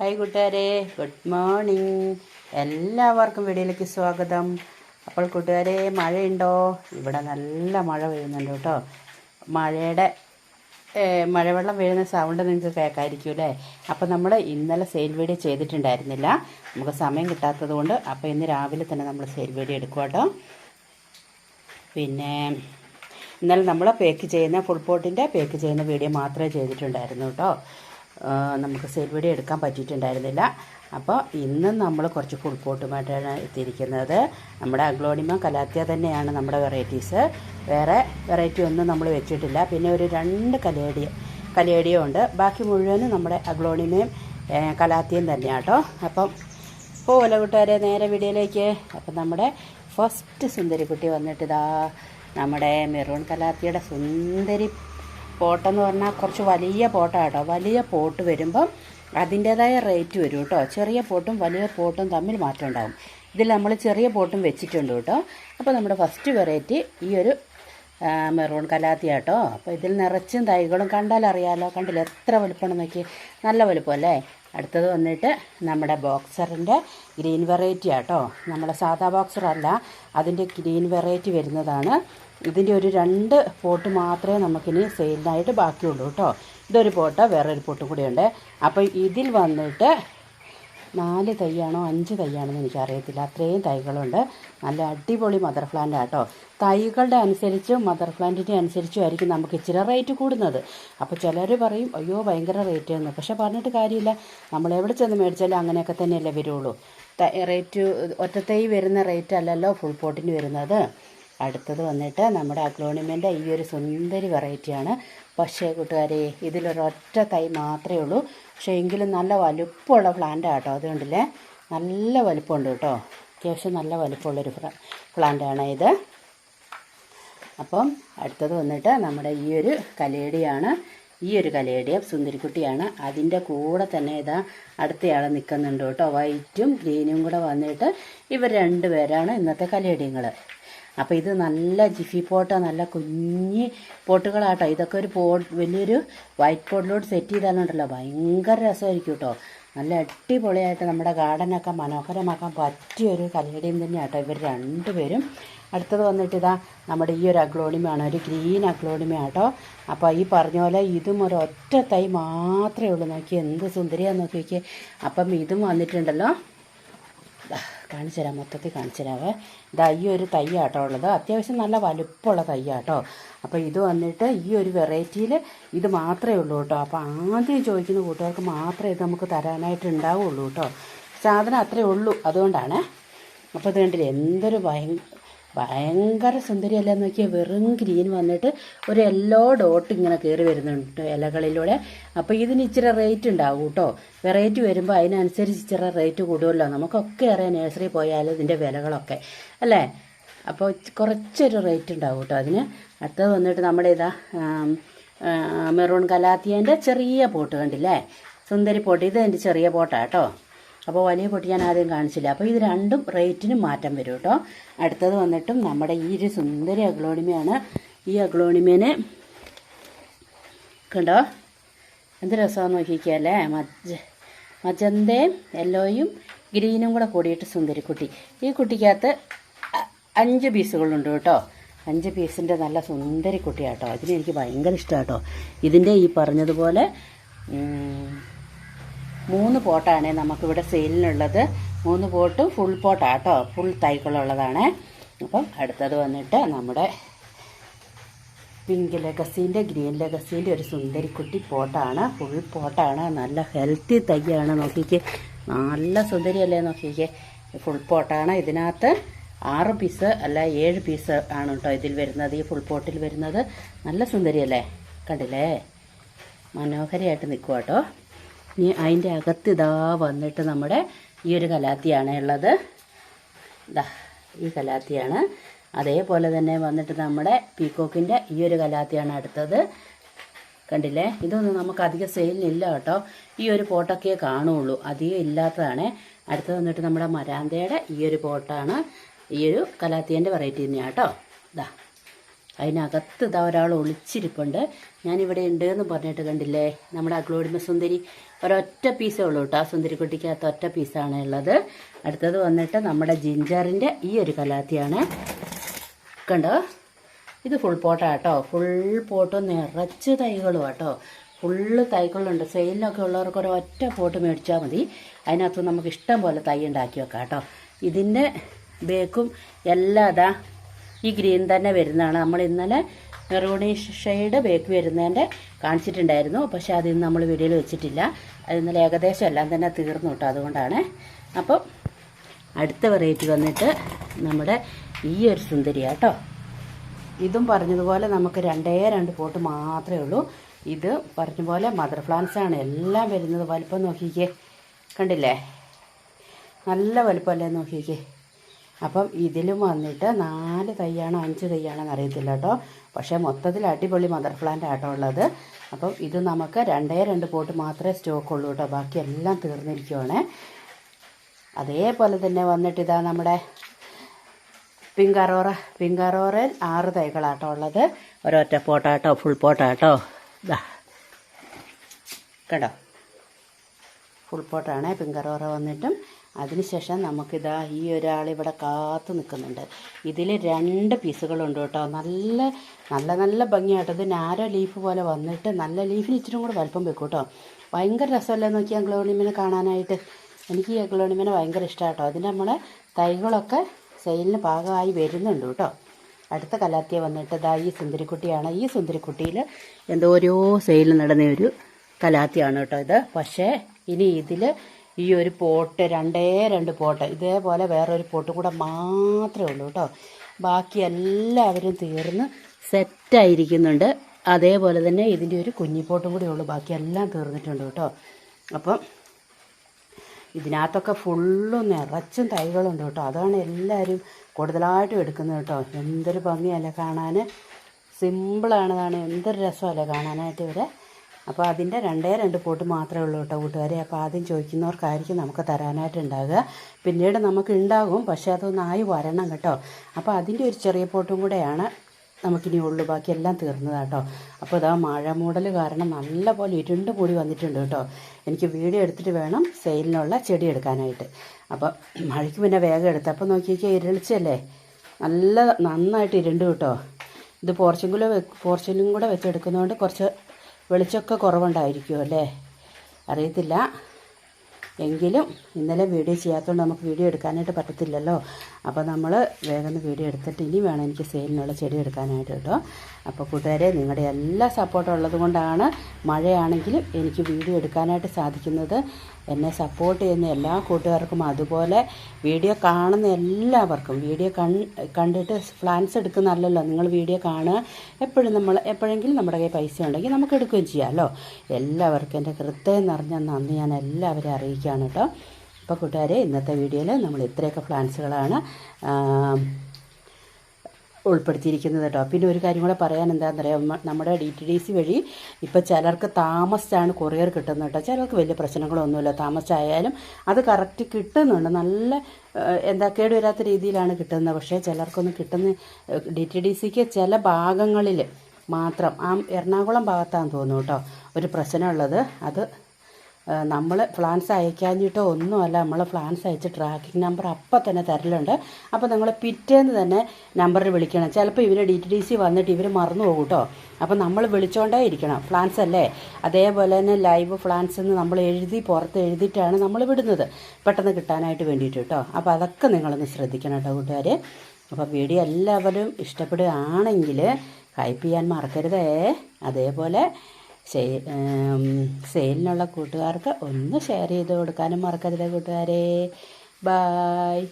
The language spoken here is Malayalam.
ഹായ് കൂട്ടുകാരെ ഗുഡ് മോർണിംഗ് എല്ലാവർക്കും വീഡിയോയിലേക്ക് സ്വാഗതം. അപ്പോൾ കൂട്ടുകാരെ മഴയുണ്ടോ? ഇവിടെ നല്ല മഴ പെയ്യുന്നുണ്ട് കേട്ടോ. മഴയുടെ മഴവെള്ളം വീഴുന്ന സൗണ്ട് നിങ്ങൾക്ക് കേൾക്കാമായിരിക്കും അല്ലേ? അപ്പോൾ നമ്മൾ ഇന്നലെ സെയിൽ വീഡിയോ ചെയ്തിട്ടുണ്ടായിരുന്നില്ല. നമുക്ക് സമയം കിട്ടാത്തത് കൊണ്ട് അപ്പോൾ ഇന്ന് രാവിലെ തന്നെ നമ്മൾ സെയിൽ വീഡിയോ എടുക്കും കേട്ടോ പിന്നെ ഇന്നലെ നമ്മൾ പേക്ക് ചെയ്യുന്ന ഫുൾ പോട്ടിന്റെ പേക്ക് ചെയ്യുന്ന വീഡിയോ മാത്രമേ ചെയ്തിട്ടുണ്ടായിരുന്നു കേട്ടോ നമുക്ക് സെയിൽ വീഡിയോ എടുക്കാൻ പറ്റിയിട്ടുണ്ടായിരുന്നില്ല. അപ്പോൾ ഇന്ന് നമ്മൾ കുറച്ച് ഫുൾ പോട്ടുമായിട്ടാണ് എത്തിയിരിക്കുന്നത്. നമ്മുടെ അഗ്ലോണിമ കലാത്തിയ തന്നെയാണ് നമ്മുടെ വെറൈറ്റീസ് വേറെ വെറൈറ്റി ഒന്നും നമ്മൾ വെച്ചിട്ടില്ല. പിന്നെ ഒരു രണ്ട് കലേടിയ കലേടിയും ഉണ്ട്. ബാക്കി മുഴുവനും നമ്മുടെ അഗ്ലോണിമയും കലാത്തിയും തന്നെയാണ് കേട്ടോ അപ്പം പോലെ കൂട്ടുകാരെ നേരെ വീഡിയോയിലേക്ക്. അപ്പം നമ്മുടെ ഫസ്റ്റ് സുന്ദരിക്കുട്ടി വന്നിട്ട് ഇതാ നമ്മുടെ മെറൂൺ കലാത്തിയുടെ സുന്ദരി പോട്ടെന്ന് പറഞ്ഞാൽ കുറച്ച് വലിയ പോട്ടാണ് കേട്ടോ വലിയ പോട്ട് വരുമ്പം അതിന്റേതായ റേറ്റ് വരും കേട്ടോ ചെറിയ പോട്ടും വലിയ പോട്ടും തമ്മിൽ മാറ്റം ഉണ്ടാകും ഇതിൽ നമ്മൾ ചെറിയ പോട്ടും വെച്ചിട്ടുണ്ട് കേട്ടോ അപ്പോൾ നമ്മുടെ ഫസ്റ്റ് വെറൈറ്റി ഈ ഒരു മെറൂൺ കലാത്തി കേട്ടോ അപ്പോൾ ഇതിൽ നിറച്ചും തൈകളും കണ്ടാൽ അറിയാലോ. കണ്ടില്ല എത്ര വലുപ്പമാണ് നോക്കി നല്ല വലുപ്പം അല്ലേ? അടുത്തത് വന്നിട്ട് നമ്മുടെ ബോക്സറിന്റെ ഗ്രീൻ വെറൈറ്റി ആട്ടോ നമ്മുടെ സാധാ ബോക്സർ അല്ല അതിന്റെ ഗ്രീൻ വെറൈറ്റി വരുന്നതാണ്. ഇതിന്റെ ഒരു രണ്ട് പോട്ട് മാത്രമേ നമുക്കിനി സെയിലിനായിട്ട് ബാക്കിയുള്ളൂ കേട്ടോ. ഇതൊരു പോട്ട് വേറൊരു പോട്ടും കൂടിയുണ്ട്. അപ്പോൾ ഇതിൽ വന്നിട്ട് നാല് തൈയാണോ അഞ്ച് തൈയാണോ തൈയാണെന്ന് എനിക്കറിയത്തില്ല. അത്രയും തൈകളുണ്ട്. നല്ല അടിപൊളി മദർ പ്ലാന്റ് ആട്ടോ തൈകളുടെ അനുസരിച്ചും മദർ പ്ലാന്റിന്റെ അനുസരിച്ചും ആയിരിക്കും നമുക്ക് ഇച്ചിരി റേറ്റ് കൂടുന്നത്. അപ്പോൾ ചിലർ പറയും അയ്യോ ഭയങ്കര റേറ്റ് എന്ന് പക്ഷേ പറഞ്ഞിട്ട് കാര്യമില്ല. നമ്മൾ എവിടെ ചെന്ന് മേടിച്ചാലും അങ്ങനെയൊക്കെ തന്നെയല്ലേ വരുള്ളൂ. റേറ്റ് ഒറ്റത്തൈ വരുന്ന റേറ്റ് അല്ലല്ലോ ഫുൾ പോട്ടിന് വരുന്നത്. അടുത്തത് വന്നിട്ട് നമ്മുടെ അഗ്ലോണിമെന്റെ ഈ ഒരു സുന്ദരി വെറൈറ്റിയാണ് പക്ഷേ കൂട്ടുകാരെ ഇതിലൊരൊറ്റ തൈ മാത്രമേ ഉള്ളൂ. പക്ഷേ എങ്കിലും നല്ല വലുപ്പമുള്ള പ്ലാന്റ് ആട്ടോ അതുകൊണ്ടില്ലേ? നല്ല വലുപ്പമുണ്ട് കേട്ടോ. അത്യാവശ്യം നല്ല വലുപ്പമുള്ളൊരു പ്ലാന്റാണ് ഇത്. അപ്പം അടുത്തത് വന്നിട്ട് നമ്മുടെ ഈ ഒരു കലേടിയാണ്. ഈ ഒരു കലേഡിയം സുന്ദരിക്കുട്ടിയാണ്. അതിന്റെ കൂടെ തന്നെ ഇതാ അടുത്തയാൾ നിൽക്കുന്നുണ്ട് കേട്ടോ. വൈറ്റും ഗ്രീനും കൂടെ വന്നിട്ട് ഇവർ രണ്ടുപേരാണ് ഇന്നത്തെ കലേഡിയങ്ങൾ അപ്പോൾ ഇത് നല്ല ജിഫി പോട്ട നല്ല കുഞ്ഞി പോട്ടുകളാട്ടോ. ഇതൊക്കെ ഒരു പോട്ട് വലിയൊരു വൈറ്റ് പോട്ടിലോട്ട് സെറ്റ് ചെയ്താലുണ്ടല്ലോ. ഭയങ്കര രസമായിരിക്കും കേട്ടോ നല്ല അടിപൊളിയായിട്ട് നമ്മുടെ ഗാർഡനൊക്കെ മനോഹരമാക്കാൻ പറ്റിയ ഒരു കലേഡിയം തന്നെയാട്ടോ ഇവർ രണ്ടുപേരും. അടുത്തത് വന്നിട്ട് ഇതാ നമ്മുടെ ഈ ഒരു അഗ്ലോണിമയാണ് ഒരു ഗ്രീൻ അഗ്ലോണിമയാട്ടോ. അപ്പോൾ ഈ പറഞ്ഞ പോലെ ഇതും ഒരു ഒറ്റ തൈ മാത്രമേ ഉള്ളൂ. നോക്കി എന്ത് സുന്ദരിയാന്ന് നോക്കി നോക്കിയേ. അപ്പം ഇതും വന്നിട്ടുണ്ടല്ലോ. കാണിച്ചു തരാം മൊത്തത്തിൽ കാണിച്ചു തരാവേ ഇതാ ഈ ഒരു തൈയാട്ടോ ഉള്ളത്. അത്യാവശ്യം നല്ല വലുപ്പമുള്ള തൈയാട്ടോ അപ്പോൾ ഇത് വന്നിട്ട് ഈ ഒരു വെറൈറ്റിയിൽ ഇത് മാത്രമേ ഉള്ളൂ കേട്ടോ. അപ്പോൾ ആദ്യം ചോദിക്കുന്ന കൂട്ടുകാർക്ക് മാത്രമേ ഇത് നമുക്ക് തരാനായിട്ട് ഉണ്ടാവുള്ളൂ കേട്ടോ. സാധനം അത്രേ ഉള്ളൂ അതുകൊണ്ടാണ്. അപ്പോൾ ഇത് കണ്ടില്ല എന്തൊരു ഭയ ഭയങ്കര സുന്ദരിയല്ല നോക്കിയാൽ വെറും ഗ്രീൻ വന്നിട്ട് ഒരു യെല്ലോ ഡോട്ട് ഇങ്ങനെ കയറി വരുന്നുണ്ട് ഇലകളിലൂടെ. അപ്പോൾ ഇതിന് ഇച്ചിരി റേറ്റ് ഉണ്ടാവും കേട്ടോ. വെറൈറ്റി വരുമ്പോൾ അതിനനുസരിച്ച് ഇച്ചിരി റേറ്റ് കൂടുമല്ലോ. നമുക്കൊക്കെ അറിയാം നേഴ്സറി പോയാൽ ഇതിന്റെ വിലകളൊക്കെ. അല്ലേ? അപ്പോൾ കുറച്ചൊരു റേറ്റ് ഉണ്ടാവും കേട്ടോ അതിന്. അടുത്തത് വന്നിട്ട് നമ്മുടെ ഇതാ മെറൂൺ കലാത്തിയന്റെ ചെറിയ പോട്ട് കണ്ടില്ലേ? സുന്ദരി പോട്ട്. ഇത് എന്റെ ചെറിയ പോട്ടാണ് കേട്ടോ. അപ്പോൾ വലിയ പൊട്ടി ഞാൻ ആദ്യം കാണിച്ചില്ല. അപ്പോൾ ഇത് രണ്ടും റേറ്റിനും മാറ്റം വരും കേട്ടോ. അടുത്തത് വന്നിട്ടും നമ്മുടെ ഈ ഒരു സുന്ദരി അഗ്ലോണിമയാണ്. ഈ അഗ്ലോണിമേനെ കണ്ടോ? എന്ത് രസമാണെന്ന് നോക്കിക്കല്ലേ മജ മജന്തയും യെല്ലോയും ഗ്രീനും കൂടെ കൂടിയിട്ട് സുന്ദരിക്കുട്ടി. ഈ കുട്ടിക്കകത്ത് അഞ്ച് പീസുകളുണ്ട് കേട്ടോ. അഞ്ച് പീസിന്റെ നല്ല സുന്ദരി കുട്ടിയാട്ടോ അതിനെനിക്ക് ഭയങ്കര ഇഷ്ടമാട്ടോ ഇതിന്റെ ഈ പറഞ്ഞതുപോലെ മൂന്ന് പോട്ടാണ് നമുക്കിവിടെ സെയിലിനുള്ളത്. മൂന്ന് പോട്ട് ഫുൾ പോട്ടാട്ടോ ഫുൾ തൈകളുള്ളതാണ്. അപ്പം അടുത്തത് വന്നിട്ട് നമ്മുടെ പിങ്ക് ലെഗസീന്റെ ഗ്രീൻ ലെഗസീന്റെ ഒരു സുന്ദരിക്കുട്ടി പോട്ടാണ്. ഫുൾ പോട്ടാണ്. നല്ല ഹെൽത്തി തൈയാണ് നോക്കിക്ക്. നല്ല സുന്ദരിയല്ലേ നോക്കിക്ക്. ഫുൾ പോട്ടാണ്. ഇതിനകത്ത് ആറ് പീസ് അല്ല ഏഴ് പീസ് ആണ് കേട്ടോ ഇതിൽ വരുന്നത്. ഈ ഫുൾ പോട്ടിൽ വരുന്നത്. നല്ല സുന്ദരിയല്ലേ? കണ്ടില്ലേ? മനോഹരമായിട്ട് നിൽക്കുക കേട്ടോ. ഇനി അതിന്റെ അകത്ത് ഇതാ വന്നിട്ട് നമ്മുടെ ഈ ഒരു കലാത്തിയാണ് ഉള്ളത്. ഇതാ ഈ കലാത്തിയാണ്. അതേപോലെ തന്നെ വന്നിട്ട് നമ്മുടെ പീക്കോക്കിന്റെ ഈ ഒരു കലാത്തിയാണ് അടുത്തത്. കണ്ടില്ലേ? ഇതൊന്നും നമുക്ക് അധികം സെയിലിനില്ല കേട്ടോ. ഈ ഒരു പോട്ടൊക്കെ കാണുള്ളൂ. അധികം ഇല്ലാത്തതാണ്. അടുത്തത് വന്നിട്ട് നമ്മുടെ മരാന്തയുടെ ഈ ഒരു പോട്ടാണ്. ഈ ഒരു കലാത്തിയന്റെ വെറൈറ്റി തന്നെയാണ് കേട്ടോ. ഇതാ അതിനകത്ത് ഇതാ ഒരാൾ ഒളിച്ചിരിപ്പുണ്ട്. ഞാനിവിടെ ഉണ്ട് എന്ന് പറഞ്ഞിട്ട് കണ്ടില്ലേ? നമ്മുടെ അഗ്ലോഡിമ സുന്ദരി. ഒരൊറ്റ പീസേ ഉള്ളൂ കേട്ടോ ആ സുന്ദരിക്കുട്ടിക്കകത്ത് ഒറ്റ പീസാണ് ഉള്ളത്. അടുത്തത് വന്നിട്ട് നമ്മുടെ ജിഞ്ചറിന്റെ ഈ ഒരു കലാത്തിയാണ്. കണ്ടോ? ഇത് ഫുൾ പോട്ടാട്ടോ ഫുൾ പോട്ട് നിറച്ച് തൈകളും കേട്ടോ ഫുള്ള് തൈകളുണ്ട്. സെയിലിനൊക്കെ ഉള്ളവർക്ക് ഒരു ഒറ്റ പോട്ട് മേടിച്ചാൽ മതി. അതിനകത്ത് നമുക്ക് ഇഷ്ടം പോലെ തൈ ഉണ്ടാക്കി വെക്കാം കേട്ടോ ഇതിന്റെ ബേക്കും എല്ലാ അതാ ഈ ഗ്രീൻ തന്നെ വരുന്നതാണ്. നമ്മൾ ഇന്നലെ മെറൂണി ഷെയ്ഡ് ബേക്ക് വരുന്നതിന്റെ കാണിച്ചിട്ടുണ്ടായിരുന്നു. പക്ഷേ അതിന്ന് നമ്മൾ വീഡിയോയിൽ വെച്ചിട്ടില്ല. അത് ഇന്നലെ ഏകദേശം എല്ലാം തന്നെ തീർന്നു കേട്ടോ അതുകൊണ്ടാണ്. അപ്പം അടുത്ത വെറൈറ്റി വന്നിട്ട് നമ്മുടെ ഈ ഒരു സുന്ദരിയാട്ടോ ഇതും പറഞ്ഞതുപോലെ നമുക്ക് രണ്ടേ രണ്ട് പോട്ട് മാത്രമേ ഉള്ളൂ. ഇത് പറഞ്ഞ പോലെ മദർ പ്ലാന്റ്സ് ആണ്. എല്ലാം വരുന്നത് വലുപ്പം നോക്കിക്കേ. കണ്ടില്ലേ? നല്ല വലിപ്പമല്ലേ നോക്കിക്കേ. അപ്പം ഇതിലും വന്നിട്ട് നാല് തൈയാണോ അഞ്ച് തൈയാണോ അറിയത്തില്ല കേട്ടോ. പക്ഷേ മൊത്തത്തിൽ അടിപൊളി മദർ പ്ലാന്റ് ആട്ടോ ഉള്ളത്. അപ്പം ഇത് നമുക്ക് രണ്ടേ രണ്ട് പോട്ട് മാത്രമേ സ്റ്റോക്ക് ഉള്ളൂ കേട്ടോ. ബാക്കി എല്ലാം തീർന്നിരിക്കുവാണ്. അതേപോലെ തന്നെ വന്നിട്ട് ഇതാ നമ്മുടെ പിങ്കാറോറ പിങ്കാറോറയിൽ ആറ് തൈകളാട്ടോ ഉള്ളത്. ഒരൊറ്റ പോട്ടാട്ടോ ഫുൾ പോട്ടാട്ടോ. ഇതാ കേട്ടോ ഫുൾ പോട്ടാണ്. പിങ്കറോറ വന്നിട്ടും അതിനുശേഷം നമുക്കിതാ ഈ ഒരാൾ ഇവിടെ കാത്തു നിൽക്കുന്നുണ്ട്. ഇതിൽ രണ്ട് പീസുകളുണ്ട് കേട്ടോ. നല്ല നല്ല നല്ല ഭംഗിയായിട്ട്. ഇത് നാരോ ലീഫ് പോലെ വന്നിട്ട് നല്ല ലീഫിന് ഇച്ചിരി കൂടെ വലുപ്പം വെക്കും കേട്ടോ. ഭയങ്കര രസമല്ലേ നോക്കി അഗ്ലോണിമിനെ കാണാനായിട്ട്? എനിക്ക് ഈ അഗ്ലോണിമിനെ ഭയങ്കര ഇഷ്ടമാണ് കേട്ടോ അതിന് നമ്മളെ തൈകളൊക്കെ സെയിലിന് പാകമായി വരുന്നുണ്ട് കേട്ടോ. അടുത്ത കലാത്തിയ വന്നിട്ട് ഇതാ ഈ സുന്ദരിക്കുട്ടിയാണ്. ഈ സുന്ദരിക്കുട്ടിയിൽ എന്തോരോ സെയിൽ നടന്ന ഒരു കലാത്തിയാണ് കേട്ടോ ഇത്. പക്ഷേ ഇനി ഇതിൽ ഈ ഒരു പോട്ട് രണ്ടേ രണ്ട് പോട്ട് ഇതേപോലെ വേറൊരു പോട്ട് കൂടെ മാത്രമേ ഉള്ളൂ കേട്ടോ. ബാക്കി എല്ലാവരും തീർന്ന് സെറ്റായിരിക്കുന്നുണ്ട് അതേപോലെ തന്നെ ഇതിന്റെ ഒരു കുഞ്ഞിപ്പോട്ടും കൂടെ ഉള്ളൂ. ബാക്കി എല്ലാം തീർന്നിട്ടുണ്ട് കേട്ടോ. അപ്പം ഇതിനകത്തൊക്കെ ഫുള്ളും നിറച്ചും തൈകളുണ്ട് കേട്ടോ. അതാണ് എല്ലാവരും കൂടുതലായിട്ടും എടുക്കുന്നത് കേട്ടോ. എന്തൊരു ഭംഗിയല്ലേ കാണാൻ. സിമ്പിളാണതാണ് എന്തൊരു രസമല്ലേ കാണാനായിട്ട് ഇവരെ. അപ്പോൾ അതിന്റെ രണ്ടേ രണ്ട് പോട്ട് മാത്രമേ ഉള്ളൂ കേട്ടോ കൂട്ടുകാരെ. അപ്പോൾ ആദ്യം ചോദിക്കുന്നവർക്കായിരിക്കും നമുക്ക് തരാനായിട്ടുണ്ടാകുക പിന്നീട് നമുക്ക് ഉണ്ടാകും പക്ഷേ അതൊന്നായി വരണം കേട്ടോ. അപ്പോൾ അതിന്റെ ഒരു ചെറിയ പോട്ടും കൂടെയാണ് നമുക്കിനി ഉള്ളു. ബാക്കിയെല്ലാം തീർന്നതാട്ടോ അപ്പോൾ ഇതാ മഴ മൂടൽ കാരണം നല്ല പോലെ ഇരുണ്ട് കൂടി വന്നിട്ടുണ്ട് കേട്ടോ. എനിക്ക് വീഡിയോ എടുത്തിട്ട് വേണം സെയിലിനുള്ള ചെടി എടുക്കാനായിട്ട്. അപ്പോൾ മഴയ്ക്ക് പിന്നെ വേഗം എടുത്ത്. അപ്പോൾ നോക്കിയൊക്കെ ഇരളിച്ചല്ലേ? നല്ല നന്നായിട്ട് ഇരുണ്ട് കേട്ടോ. ഇത് പോർച്ചുഗലോ പോർച്ചുഗലും കൂടെ വെച്ചെടുക്കുന്നതുകൊണ്ട് കുറച്ച് വെളിച്ചമൊക്കെ കുറവുണ്ടായിരിക്കും അല്ലേ? അറിയത്തില്ല. എങ്കിലും ഇന്നലെ വീഡിയോ ചെയ്യാത്തതുകൊണ്ട് നമുക്ക് വീഡിയോ എടുക്കാനായിട്ട് പറ്റത്തില്ലല്ലോ. അപ്പോൾ നമ്മൾ വേഗം വീഡിയോ എടുത്തിട്ട് ഇനി വേണം എനിക്ക് സെയിലിനുള്ള ചെടി എടുക്കാനായിട്ട് കേട്ടോ. അപ്പോൾ കൂട്ടുകാരെ നിങ്ങളുടെ എല്ലാ സപ്പോർട്ടും ഉള്ളത് കൊണ്ടാണ് മഴയാണെങ്കിലും എനിക്ക് വീഡിയോ എടുക്കാനായിട്ട് സാധിക്കുന്നത്. എന്നെ സപ്പോർട്ട് ചെയ്യുന്ന എല്ലാ കൂട്ടുകാർക്കും അതുപോലെ വീഡിയോ കാണുന്ന എല്ലാവർക്കും. വീഡിയോ കണ്ടിട്ട് പ്ലാൻസ് എടുക്കുന്നതല്ലല്ലോ. നിങ്ങൾ വീഡിയോ കാണുക. എപ്പോഴും നമ്മൾ എപ്പോഴെങ്കിലും നമ്മുടെ കയ്യിൽ പൈസ ഉണ്ടെങ്കിൽ നമുക്ക് എടുക്കുകയും ചെയ്യാമല്ലോ എല്ലാവർക്കും എന്റെ ഹൃദയം നിറഞ്ഞ നന്ദി ഞാൻ എല്ലാവരെയും അറിയിക്കുകയാണ് കേട്ടോ അപ്പോൾ കൂട്ടുകാരെ ഇന്നത്തെ വീഡിയോയിൽ നമ്മൾ ഇത്രയൊക്കെ പ്ലാൻസുകളാണ് ഉൾപ്പെടുത്തിയിരിക്കുന്നത് കേട്ടോ. പിന്നെ ഒരു കാര്യം കൂടെ പറയാൻ എന്താണെന്നറിയാം? നമ്മുടെ ഡി ടി ഡി സി വഴി ഇപ്പോൾ ചിലർക്ക് താമസിച്ചാണ് കൊറിയർ കിട്ടുന്നത് കേട്ടോ. ചിലർക്ക് വലിയ പ്രശ്നങ്ങളൊന്നുമില്ല. താമസിച്ചായാലും അത് കറക്റ്റ് കിട്ടുന്നുണ്ട്. നല്ല എന്താ കേടുവരാത്ത രീതിയിലാണ് കിട്ടുന്നത്. പക്ഷേ ചിലർക്കൊന്നും കിട്ടുന്ന ഡി ടി ഡി സിക്ക് ചില ഭാഗങ്ങളിൽ മാത്രം ആ എറണാകുളം ഭാഗത്താണെന്ന് തോന്നുന്നു കേട്ടോ ഒരു പ്രശ്നമുള്ളത്. അത് നമ്മൾ ഫ്ലാൻസ് അയക്കാഞ്ഞിട്ടോ ഒന്നുമല്ല നമ്മൾ ഫ്ലാൻസ് അയച്ച് ട്രാക്കിംഗ് നമ്പർ അപ്പം തന്നെ തരലുണ്ട്. അപ്പോൾ നിങ്ങൾ പിറ്റേന്ന് തന്നെ നമ്പറിൽ വിളിക്കണം. ചിലപ്പോൾ ഇവർ ഡി ടി ഡി സി വന്നിട്ട് ഇവർ മറന്നു പോകും കേട്ടോ അപ്പോൾ നമ്മൾ വിളിച്ചോണ്ടേ ഇരിക്കണം. ഫ്ലാൻസ് അല്ലേ? അതേപോലെ തന്നെ ലൈവ് ഫ്ലാൻസ് എന്ന് നമ്മൾ എഴുതി പുറത്ത് എഴുതിയിട്ടാണ് നമ്മൾ വിടുന്നത്. പെട്ടെന്ന് കിട്ടാനായിട്ട് വേണ്ടിയിട്ട് കേട്ടോ അപ്പോൾ അതൊക്കെ നിങ്ങളൊന്ന് ശ്രദ്ധിക്കണം കേട്ടോ കൂട്ടുകാർ അപ്പോൾ വീഡിയോ എല്ലാവരും ഇഷ്ടപ്പെടുകയാണെങ്കിൽ ഹൈപ്പ് ചെയ്യാൻ മറക്കരുതേ. അതേപോലെ സെയിലിനുള്ള കൂട്ടുകാർക്ക് ഒന്ന് ഷെയർ ചെയ്ത് കൊടുക്കാനും മറക്കരുത് കൂട്ടുകാരെ. ബായ്